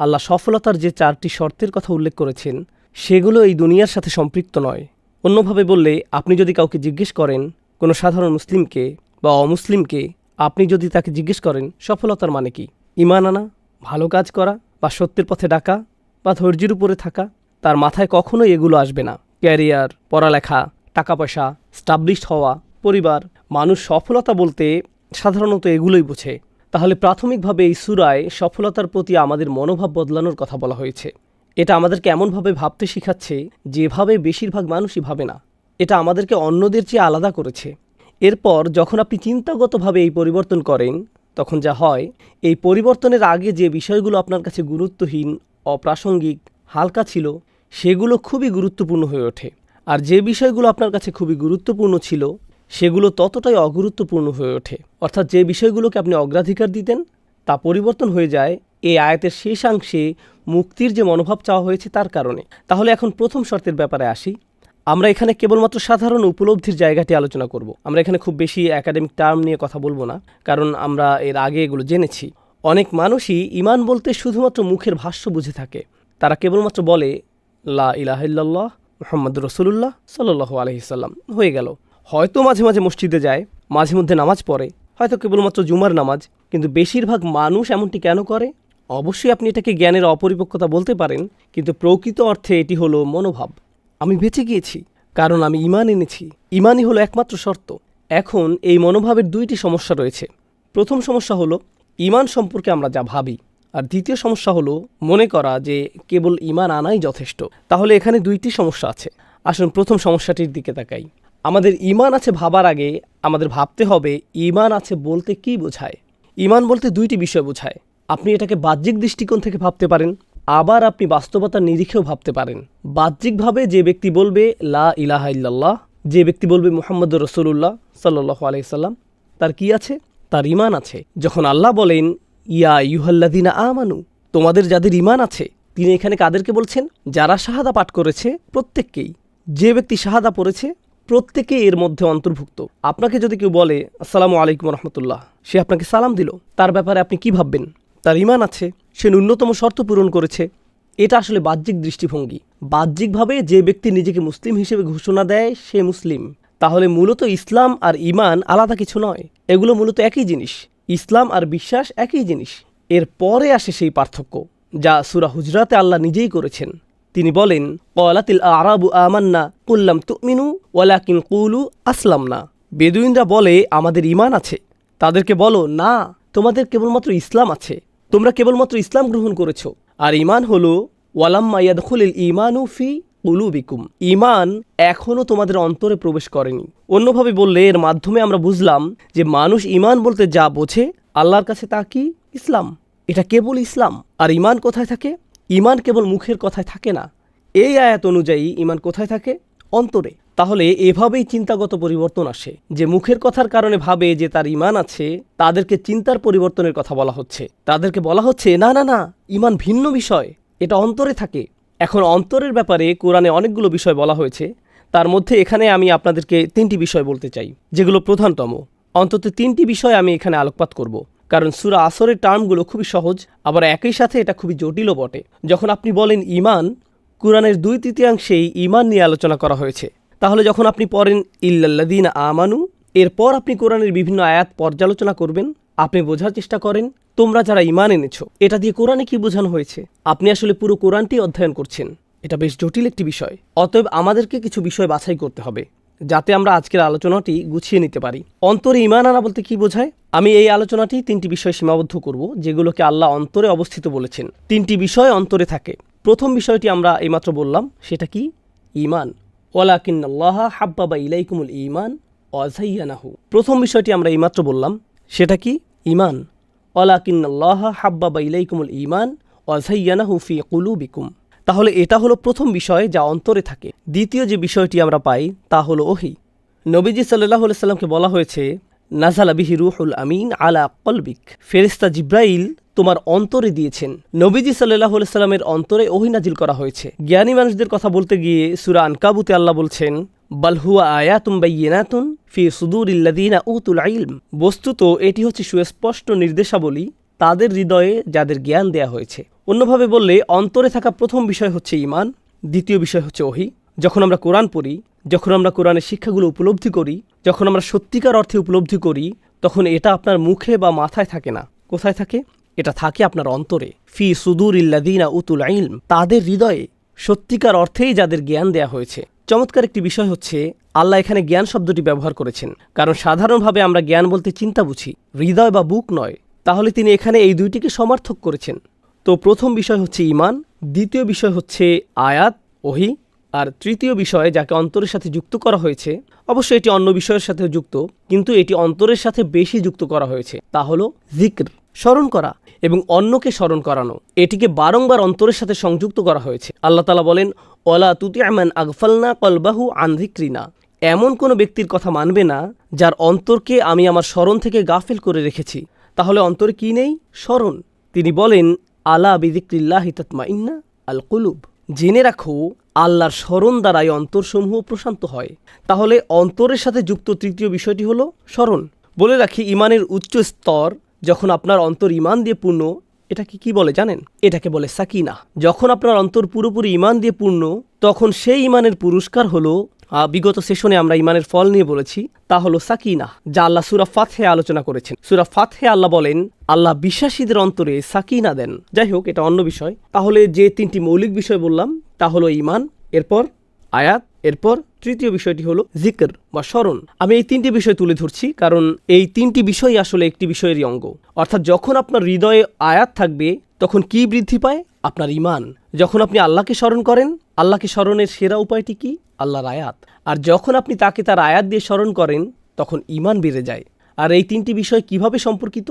আল্লাহ সফলতার যে চারটি শর্তের কথা উল্লেখ করেছেন, সেগুলো এই দুনিয়ার সাথে সম্পৃক্ত নয়। অন্যভাবে বললে, আপনি যদি কাউকে জিজ্ঞেস করেন, কোনো সাধারণ মুসলিমকে বা অমুসলিমকে, আপনি যদি তাকে জিজ্ঞেস করেন, সফলতার মানে কি? ইমান আনা, ভালো কাজ করা, বা সত্যের পথে ডাকা, বা ধৈর্যের উপরে থাকা, তার মাথায় কখনোই এগুলো আসবে না। ক্যারিয়ার, পড়ালেখা টাকা পয়সা স্টাবলিশড হওয়া, পরিবার, মানুষ সফলতা বলতে সাধারণত এগুলোই বোঝে। তাহলে প্রাথমিকভাবে এই সুরায় সফলতার প্রতি আমাদের মনোভাব বদলানোর কথা বলা হয়েছে। এটা আমাদেরকে এমনভাবে ভাবতে শিখাচ্ছে যেভাবে বেশিরভাগ মানুষই ভাবে না। এটা আমাদেরকে অন্যদের চেয়ে আলাদা করেছে। এরপর যখন আপনি চিন্তাগতভাবে এই পরিবর্তন করেন, তখন যা হয়, এই পরিবর্তনের আগে যে বিষয়গুলো আপনার কাছে গুরুত্বহীন, অপ্রাসঙ্গিক, হালকা ছিল, সেগুলো খুবই গুরুত্বপূর্ণ হয়ে ওঠে। আর যে বিষয়গুলো আপনার কাছে খুবই গুরুত্বপূর্ণ ছিল সেগুলো ততটাই অগুরুত্বপূর্ণ হয়ে ওঠে। অর্থাৎ যে বিষয়গুলোকে আপনি অগ্রাধিকার দিতেন, তা পরিবর্তন হয়ে যায় এই আয়াতের শেষাংশে মুক্তির যে মনোভাব চাওয়া হয়েছে তার কারণে। তাহলে এখন প্রথম শর্তের ব্যাপারে আসি। আমরা এখানে কেবলমাত্র সাধারণ উপলব্ধির জায়গাটি আলোচনা করব। আমরা এখানে খুব বেশি একাডেমিক টার্ম নিয়ে কথা বলব না, কারণ আমরা এর আগে এগুলো জেনেছি। অনেক মানুষই ইমান বলতে শুধুমাত্র মুখের ভাষ্য বুঝে থাকে। তারা কেবলমাত্র বলে, লা ইলাহিল্লাহ মোহাম্মদ রসুল্লাহ সাল্লাহ আলহিসাল্লাম হয়ে গেল। হয়তো মাঝে মাঝে মসজিদে যায়, মাঝে মধ্যে নামাজ পড়ে, হয়তো কেবলমাত্র জুমার নামাজ, কিন্তু বেশিরভাগ মানুষ এমনটি কেন করে? অবশ্যই আপনি এটাকে জ্ঞানের অপরিপক্কতা বলতে পারেন, কিন্তু প্রকৃত অর্থে এটি হলো মনোভাব। আমি বেঁচে গিয়েছি, কারণ আমি ইমান এনেছি। ইমানই হলো একমাত্র শর্ত। এখন এই মনোভাবের দুইটি সমস্যা রয়েছে। প্রথম সমস্যা হলো ইমান সম্পর্কে আমরা যা ভাবি। আর দ্বিতীয় সমস্যা হলো, মনে করা যে কেবল ইমান আনাই যথেষ্ট। তাহলে এখানে দুইটি সমস্যা আছে। আসুন প্রথম সমস্যাটির দিকে তাকাই। আমাদের ইমান আছে ভাবার আগে, আমাদের ভাবতে হবে ইমান আছে বলতে কি বোঝায়। ইমান বলতে দুইটি বিষয় বোঝায়। আপনি এটাকে বাহ্যিক দৃষ্টিকোণ থেকে ভাবতে পারেন, আবার আপনি বাস্তবতার নিরিখেও ভাবতে পারেন। বাহ্যিকভাবে যে ব্যক্তি বলবে, লা ইলাহা ইল্লাল্লাহ যে ব্যক্তি বলবে মোহাম্মদ রসুল্লাহ সাল্লাহ আলাইসাল্লাম তার কি আছে? তার ইমান আছে। যখন আল্লাহ বলেন, ইয়া ইউহাল্লাদিনা আমানু তোমাদের যাদের ইমান আছে, তিনি এখানে কাদেরকে বলছেন? যারা শাহাদা পাঠ করেছে প্রত্যেককেই। যে ব্যক্তি শাহাদা পড়েছে প্রত্যেকে এর মধ্যে অন্তর্ভুক্ত। আপনাকে যদি কেউ বলে, আসসালামু আলাইকুম রহমতুল্লাহ সে আপনাকে সালাম দিল। তার ব্যাপারে আপনি কি ভাববেন? তার ইমান আছে, সে ন্যূনতম শর্ত পূরণ করেছে। এটা আসলে বাহ্যিক দৃষ্টিভঙ্গি। বাহ্যিকভাবে যে ব্যক্তি নিজেকে মুসলিম হিসেবে ঘোষণা দেয়, সে মুসলিম। তাহলে মূলত ইসলাম আর ইমান আলাদা কিছু নয়। এগুলো মূলত একই জিনিস। ইসলাম আর বিশ্বাস একই জিনিস। এর পরে আসে সেই পার্থক্য, যা সুরা হুজরাতে আল্লাহ নিজেই করেছেন। তিনি বলেন কলাতিল আরাবু আমান্না কুল্লাম তুমিনু ওয়ালাকিন কুলু আসলাম না বেদুইনরা বলে, আমাদের ইমান আছে। তাদেরকে বলো, না, তোমাদের কেবলমাত্র ইসলাম আছে। তোমরা কেবলমাত্র ইসলাম গ্রহণ করেছ। আর ইমান হলো, ওয়ালাম্মা ইয়াদখুলিল ইমানু ফি উলুবিকুম ইমান এখনও তোমাদের অন্তরে প্রবেশ করেনি। অন্যভাবে বললে, এর মাধ্যমে আমরা বুঝলাম যে মানুষ ইমান বলতে যা বোঝে, আল্লাহর কাছে তা কি? ইসলাম। এটা কেবল ইসলাম। আর ইমান কোথায় থাকে? ইমান কেবল মুখের কথায় থাকে না। এই আয়াত অনুযায়ী ইমান কোথায় থাকে? অন্তরে। তাহলে এভাবেই চিন্তাগত পরিবর্তন আসে, যে মুখের কথার কারণে ভাবে যে তার ইমান আছে, তাদেরকে চিন্তার পরিবর্তনের কথা বলা হচ্ছে। তাদেরকে বলা হচ্ছে, না না না, ইমান ভিন্ন বিষয়, এটা অন্তরে থাকে। এখন অন্তরের ব্যাপারে কোরআনে অনেকগুলো বিষয় বলা হয়েছে। তার মধ্যে এখানে আমি আপনাদেরকে তিনটি বিষয় বলতে চাই, যেগুলো প্রধানতম। অন্তত তিনটি বিষয় আমি এখানে আলোকপাত করব। কারণ সুরা আসরের টার্মগুলো খুবই সহজ, আবার একই সাথে এটা খুবই জটিলও বটে। যখন আপনি বলেন ইমান কোরআনের দুই তৃতীয়াংশেই ইমান নিয়ে আলোচনা করা হয়েছে। তাহলে যখন আপনি পড়েন ইল্লাল্লাদিন আমানু, এরপর আপনি কোরআনের বিভিন্ন আয়াত পর্যালোচনা করবেন, আপনি বোঝার চেষ্টা করেন, তোমরা যারা ইমান এনেছো, এটা দিয়ে কোরআনে কি বোঝানো হয়েছে? আপনি আসলে পুরো কোরআনটি অধ্যয়ন করছেন। এটা বেশ জটিল একটি বিষয়। অতএব আমাদেরকে কিছু বিষয় বাছাই করতে হবে। যাতে আমরা আজকের আলোচনাটি গুছিয়ে নিতে পারি। অন্তরে ইমান আনা বলতে কি বোঝায়? আমি এই আলোচনাটি তিনটি বিষয় সীমাবদ্ধ করব, যেগুলোকে আল্লাহ অন্তরে অবস্থিত বলেছেন। তিনটি বিষয় অন্তরে থাকে। প্রথম বিষয়টি আমরা এইমাত্র বললাম, সেটা কি? ইমান ওয়ালাকিন্নাল্লাহ হাব্বাবা ইলাইকুমুল ইমান অজাইয়ানাহু প্রথম বিষয়টি আমরা এইমাত্র বললাম, সেটা কি? ইমান ওয়ালাকিন্নাল্লাহ হাব্বাবা ইলাইকুমুল ইমান অজাইয়ানাহু ফি কুলুবিকুম। তাহলে এটা হলো প্রথম বিষয় যা অন্তরে থাকে। দ্বিতীয় যে বিষয়টি আমরা পাই, তা হলো ওহি। নবীজি সাল্লাহ সাল্লামকে বলা হয়েছে নাজালা বিহি রুহুল আমিন আলা কলবিক। ফেরিস্তা জিব্রাইল তোমার অন্তরে দিয়েছেন। নবীজি সাল্লাহ সাল্লামের অন্তরে ওহিনাজিল করা হয়েছে। জ্ঞানী মানুষদের কথা বলতে গিয়ে সুরা আনকাবুতে আল্লাহ বলছেন বালহুয়া আয়াতুম বাইয়েনাতুন ফি সুদুর ইল্লাদিনা উতুল ইলম। বস্তুত এটি হচ্ছে সুস্পষ্ট নির্দেশাবলী তাদের হৃদয়ে যাদের জ্ঞান দেয়া হয়েছে। অন্যভাবে বললে, অন্তরে থাকা প্রথম বিষয় হচ্ছে ইমান দ্বিতীয় বিষয় হচ্ছে ওহি। যখন আমরা কোরআন পড়ি, যখন আমরা কোরআনের শিক্ষাগুলো উপলব্ধি করি, যখন আমরা সত্যিকার অর্থে উপলব্ধি করি, তখন এটা আপনার মুখে বা মাথায় থাকে না। কোথায় থাকে? এটা থাকে আপনার অন্তরে। ফি সুদুর ইল্লাদিনা উতুল ইলম। তাদের হৃদয়ে সত্যিকার অর্থেই যাদের জ্ঞান দেয়া হয়েছে। চমৎকার একটি বিষয় হচ্ছে, আল্লাহ এখানে জ্ঞান শব্দটি ব্যবহার করেছেন। কারণ সাধারণভাবে আমরা জ্ঞান বলতে চিন্তা বুঝি। হৃদয় বা বুক নয়। তাহলে তিনি এখানে এই দুইটিকে সমার্থক করেছেন। তো প্রথম বিষয় হচ্ছে ইমান দ্বিতীয় বিষয় হচ্ছে আয়াত, ওহি, আর তৃতীয় বিষয় যাকে অন্তরের সাথে যুক্ত করা হয়েছে, অবশ্যই এটি অন্য বিষয়ের সাথে যুক্ত, কিন্তু এটি অন্তরের সাথে বেশি যুক্ত করা হয়েছে, তা হলো জিক্র, স্মরণ করা এবং অন্যকে স্মরণ করানো। এটিকে বারংবার অন্তরের সাথে সংযুক্ত করা হয়েছে। আল্লাহ তালা বলেন ওলা তুতি আমান আগফালনা কলবাহু আনধিক্রিনা এমন কোনো ব্যক্তির কথা মানবে না, যার অন্তরকে আমি আমার স্মরণ থেকে গাফিল করে রেখেছি। তাহলে অন্তরে কি নেই? স্মরণ। তিনি বলেন, আলা বিদিক্রিল্লাহ হিতাতমা ইন্না আল কুলুব জেনে রাখো, আল্লাহর স্মরণ দ্বারাই অন্তরসমূহ প্রশান্ত হয়। তাহলে অন্তরের সাথে যুক্ত তৃতীয় বিষয়টি হলো স্মরণ। বলে রাখি, ইমানের উচ্চ স্তর যখন আপনার অন্তর ইমান দিয়ে পূর্ণ, এটাকে কি বলে জানেন? এটাকে বলে সাকিনা। যখন আপনার অন্তর পুরোপুরি ইমান দিয়ে পূর্ণ, তখন সেই ইমানের পুরস্কার হলো বিগত সেশনে আমরা ইমানের ফল নিয়ে বলেছি, তা হলো সাকিনা, যা আল্লাহ সুরা ফাতহে আলোচনা করেছেন। সুরা ফাতহে আল্লাহ বলেন, আল্লাহ বিশ্বাসীদের অন্তরে সাকিনা দেন। যাই হোক, এটা অন্য বিষয়। তাহলে যে তিনটি মৌলিক বিষয় বললাম, তা হলো ইমান এরপর আয়াত, এরপর তৃতীয় বিষয়টি হলো জিকর বা স্মরণ। আমি এই তিনটি বিষয় তুলে ধরছি, কারণ এই তিনটি বিষয়ই আসলে একটি বিষয়েরই অঙ্গ। অর্থাৎ যখন আপনার হৃদয়ে আয়াত থাকবে, তখন কি বৃদ্ধি পায়? আপনার ইমান যখন আপনি আল্লাহকে স্মরণ করেন, আল্লাহকে স্মরণের সেরা উপায়টি কি? আল্লাহর আয়াত। আর যখন আপনি তাকে তার আয়াত দিয়ে স্মরণ করেন, তখন ইমান বেড়ে যায়। আর এই তিনটি বিষয় কীভাবে সম্পর্কিত?